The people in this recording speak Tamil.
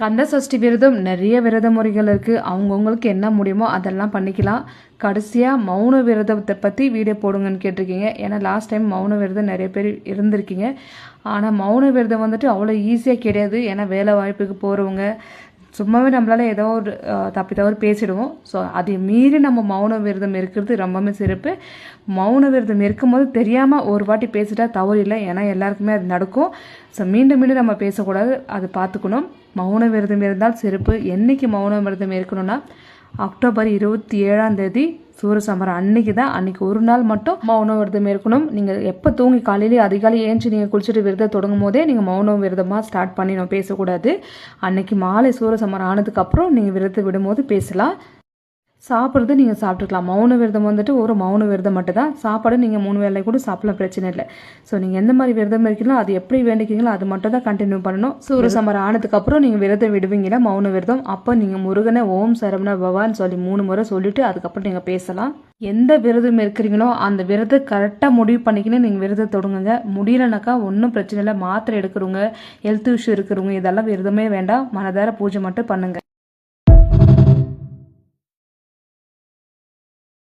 கந்த சஷ்டி விரதம் நிறைய விரத முறைகள் இருக்குது அவங்கவுங்களுக்கு என்ன முடியுமோ அதெல்லாம் பண்ணிக்கலாம். கடைசியாக மௌன விரதத்தை பற்றி வீடியோ போடுங்கன்னு கேட்டிருக்கீங்க. ஏன்னா லாஸ்ட் டைம் மௌன விரதம் நிறைய பேர் இருந்திருக்கீங்க. ஆனால் மௌன விரதம் வந்துட்டு அவ்வளோ ஈஸியாக கிடையாது. ஏன்னா வேலை வாய்ப்புக்கு போகிறவங்க சும்மாவே நம்மளால் ஏதோ ஒரு தப்பி தவறு பேசிடுவோம். ஸோ அதை மீறி நம்ம மௌன விரதம் இருக்கிறது ரொம்பவுமே சிறப்பு. மௌன விரதம் இருக்கும்போது தெரியாமல் ஒரு வாட்டி பேசிட்டா தவறு இல்லை. ஏன்னா எல்லாருக்குமே அது நடக்கும். ஸோ மீண்டும் மீண்டும் நம்ம பேசக்கூடாது. அது பார்த்துக்கணும். மௌன விரதம் இருந்தால் சிறப்பு. என்றைக்கு மௌன விரதம் இருக்கணும்னா அக்டோபர் இருபத்தி ஏழாம் தேதி சூரசமரம் அன்னைக்கு தான் அன்னைக்கு ஒரு நாள் மட்டும் மௌன விரதம் இருக்கணும் நீங்கள் எப்போ தூங்கி காலையிலே அதிகாலை ஏஞ்சி நீங்கள் குளிச்சுட்டு விரதம் தொடங்கும் போதே நீங்கள் மௌன விரதமாக ஸ்டார்ட் பண்ணி பேசக்கூடாது. அன்னைக்கு மாலை சூரசமரம் ஆனதுக்கப்புறம் நீங்கள் விரதத்தை விடும்போது பேசலாம். சாப்பிட்றது நீங்கள் சாப்பிட்டுக்கலாம். மௌன விரதம் வந்துட்டு ஒரு மௌன விரதம் மட்டும் தான் சாப்பாடு நீங்கள் மூணு வேளை கூட சாப்பிடலாம் பிரச்சனை இல்லை. ஸோ நீங்கள் எந்த மாதிரி விரதம் இருக்கீங்களோ அது எப்படி வேண்டிக்கிறீங்களோ அது மட்டும் தான் கண்டினியூ பண்ணணும் சூரசமரம் ஆனதுக்கப்புறம் நீங்கள் விரதம் விடுவீங்களா மௌன விரதம். அப்போ நீங்கள் முருகனை ஓம் சரவண பவான்னு சொல்லி மூணு முறை சொல்லிட்டு அதுக்கப்புறம் நீங்கள் பேசலாம். எந்த விரதம் இருக்கிறீங்களோ அந்த விரதம் கரெக்டாக முடிவு பண்ணிக்கின்னு நீங்கள் விரதம் தொடங்குங்க முடியலனாக்கா ஒன்றும் பிரச்சனை இல்லை. மாத்திரை எடுக்கிறவங்க ஹெல்த் இஷ்யூ இருக்கிறவங்க இதெல்லாம் விரதமே வேண்டாம். மனதார பூஜை மட்டும் பண்ணுங்க.